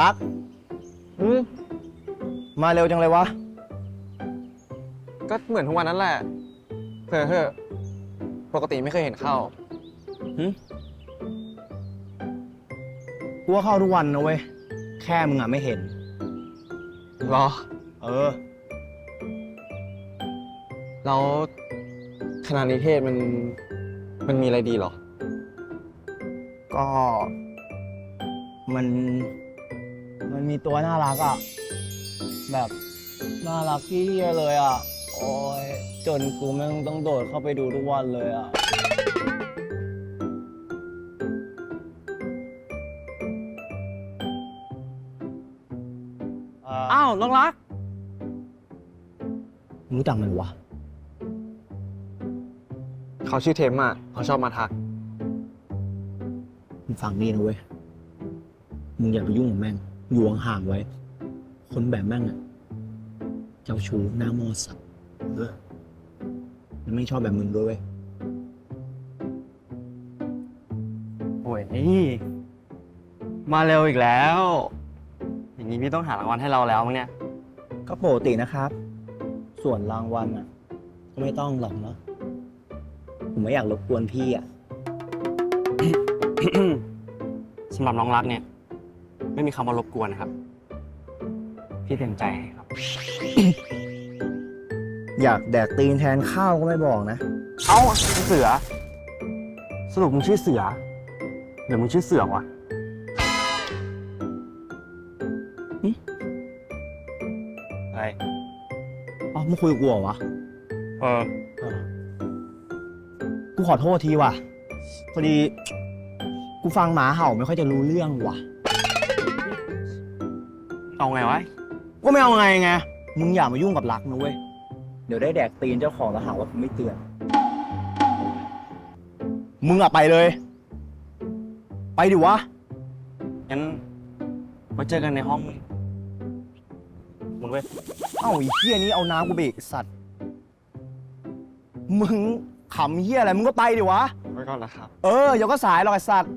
รักอืมมาเร็วจังเลยวะ ก็เหมือนทุกวันนั้นแหละเพื่อเถอะปกติไม่เคยเห็นเข้า กูว่าเข้าทุกวันนะเว้ย แค่มึงอะไม่เห็นรอ เออ แล้วคณะนิเทศมัน มันมีอะไรดีเหรอ ก็ มัน มันมีตัวน่ารักอะ แบบน่ารักที่เฮียเลยอะ โอ้ยจนกูแม่งต้องโดดเข้าไปดูทุกวันเลยอะ อ้าวน้องรักมึงรู้จักมันวะ เขาชื่อเทมอะเขาชอบมาทัก มึงฟังนี่นะเว้ย มึงอย่าไปยุ่งกับแม่ง อยู่ห่างๆไว้ คนแบบแม่งอะเจ้าชู้หน้าโมอสัตว์เออมันไม่ชอบแบบมึงด้วยเว้ยโอ้ยมาเร็วอีกแล้ว อย่างนี้พี่ต้องหารางวัลให้เราแล้วมั้งเนี่ย ก็ปกตินะครับ ส่วนรางวัลอะ ก็ไม่ต้องหรอกเนาะผมไม่อยากรบกวนพี่อะ สำหรับน้องรักเนี่ย ไม่มีคำว่ารบกวนนะครับ พี่เต็มใจให้ครับ อยากแดกตีนแทนข้าวก็ไม่บอกนะ เอ้าเสือ สรุปมึงชื่อเสือหรือมึงชื่อเสือกวะหึอะไรอ๋อมึงคุยกับกูเหรอวะ เออ กูขอโทษทีว่ะ พอดี กูฟังหมาเห่าไม่ค่อยจะรู้เรื่องว่ะ เอาไงวะ ก็ไม่เอาไงไง มึงอย่ามายุ่งกับรักนะเว้ย เดี๋ยวได้แดกตีนเจ้าของแล้วหาว่าผมไม่เตือน มึงอะไปเลย ไปดิวะ งั้นมาเจอกันในห้อง มึงเว้ย เอ้าไอ้เฮียนี้เอาน้ำกูไปอีกสัตว์ มึงขำเฮียอะไร มึงก็ไปดิวะ ไว้ก่อนนะครับ เออ เดี๋ยวก็สายหรอกไอ้สัตว์